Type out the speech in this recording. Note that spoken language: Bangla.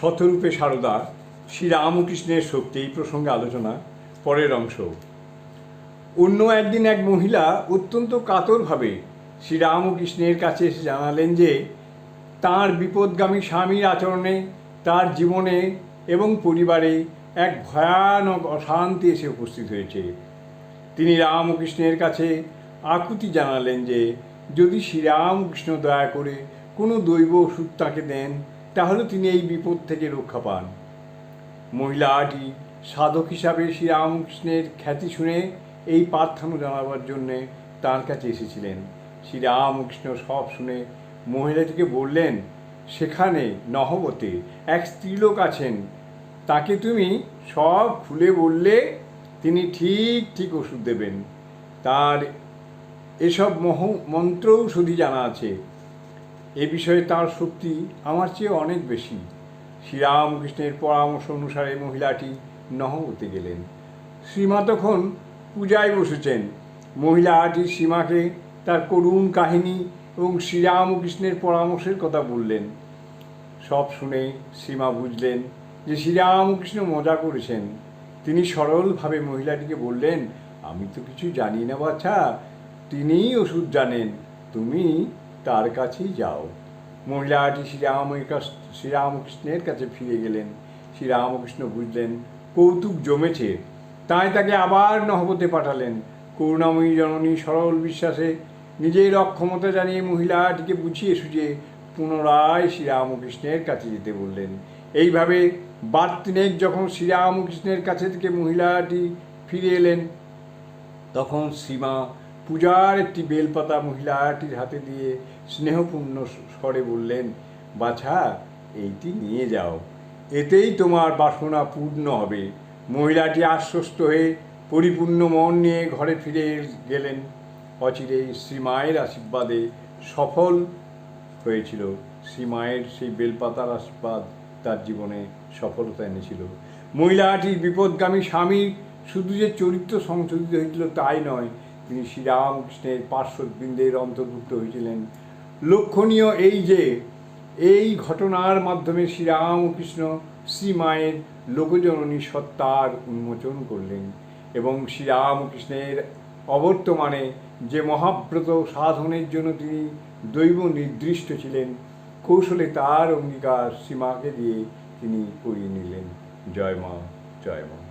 শতরূপে সারদা, শ্রী রামকৃষ্ণের শক্তি এই প্রসঙ্গে আলোচনা, পরের অংশ। অন্য একদিন এক মহিলা অত্যন্ত কাতরভাবে শ্রীরামকৃষ্ণের কাছে এসে জানালেন যে, তার বিপদগামী স্বামীর আচরণে, তার জীবনে এবং পরিবারে এক ভয়ানক অশান্তি এসে উপস্থিত হয়েছে। তিনি রামকৃষ্ণের কাছে আকুতি জানালেন যে, যদি শ্রীরামকৃষ্ণ দয়া করে কোনো দৈব ওষুধ তাকে দেন তাহলে তিনি এই বিপদ থেকে রক্ষা পান। মহিলাটি সাধক হিসাবে শ্রীরামকৃষ্ণের খ্যাতি শুনে এই প্রার্থনা জানাবার জন্যে তার কাছে এসেছিলেন। শ্রীরামকৃষ্ণ সব শুনে মহিলাটিকে বললেন, সেখানে নহবতে এক স্ত্রীলোক আছেন। তাকে তুমি সব খুলে বললে তিনি ঠিক ঠিক ওষুধ দেবেন। তার এসব মহ, মন্ত্রৌষধি জানা আছে। এ বিষয়ে তার শক্তি আমার চেয়ে অনেক বেশি। শ্রীরামকৃষ্ণের পরামর্শ অনুসারে মহিলাটি নহবতে গেলেন। শ্রীমা তখন পূজায় বসেছেন। মহিলাটি সীমাকে তার করুণ কাহিনী এবং শ্রীরামকৃষ্ণের পরামর্শের কথা বললেন। সব শুনে সীমা বুঝলেন যে শ্রীরামকৃষ্ণ মজা করেছেন। তিনি সরলভাবে মহিলাটিকে বললেন, আমি তো কিছু জানি না বাচ্চা তিনিই ওষুধ জানেন। তুমি তার কাছেই যাও। মহিলাটি শ্রীরামের কাছ শ্রীরামকৃষ্ণের কাছে ফিরে গেলেন। শ্রীরামকৃষ্ণ বুঝলেন, কৌতুক জমেছে। তাই তাকে আবার নহবতে পাঠালেন। করুণাময়ী জননী সরল বিশ্বাসে নিজের অক্ষমতা জানিয়ে মহিলাটিকে বুঝিয়ে সুঝিয়ে পুনরায় শ্রীরামকৃষ্ণের কাছে যেতে বললেন। এইভাবে বার যখন শ্রীরামকৃষ্ণের কাছে থেকে মহিলাটি ফিরে এলেন, তখন সীমা পূজার একটি বেলপাতা মহিলাটির হাতে দিয়ে স্নেহপূর্ণ স্বরে বললেন, বাছা, এইটি নিয়ে যাও। এতেই তোমার বাসনা পূর্ণ হবে। মহিলাটি আশ্বস্ত হয়ে পরিপূর্ণ মন নিয়ে ঘরে ফিরে গেলেন। অচিরেই শ্রীমায়ের আশীর্বাদে সফল হয়েছিল। শ্রীমায়ের সেই বেলপাতার আশীর্বাদ তার জীবনে সফলতা এনেছিল। মহিলাটির বিপদগামী স্বামীর শুধু যে চরিত্র সংশোধিত হয়েছিল তাই নয় তিনি শ্রীরামকৃষ্ণের পার্শ্ববৃন্দের অন্তর্ভুক্ত হয়েছিলেন। লক্ষণীয় এই যে, এই ঘটনার মাধ্যমে শ্রীরামকৃষ্ণ শ্রীমায়ের লোকজননী সত্তার উন্মোচন করলেন এবং শ্রীরামকৃষ্ণের অবর্তমানে যে মহাব্রত সাধনের জন্য তিনি দৈব নির্দিষ্ট ছিলেন, কৌশলে তার অঙ্গীকার সীমাকে দিয়ে তিনি করিয়ে নিলেন। জয় মা জয় মা।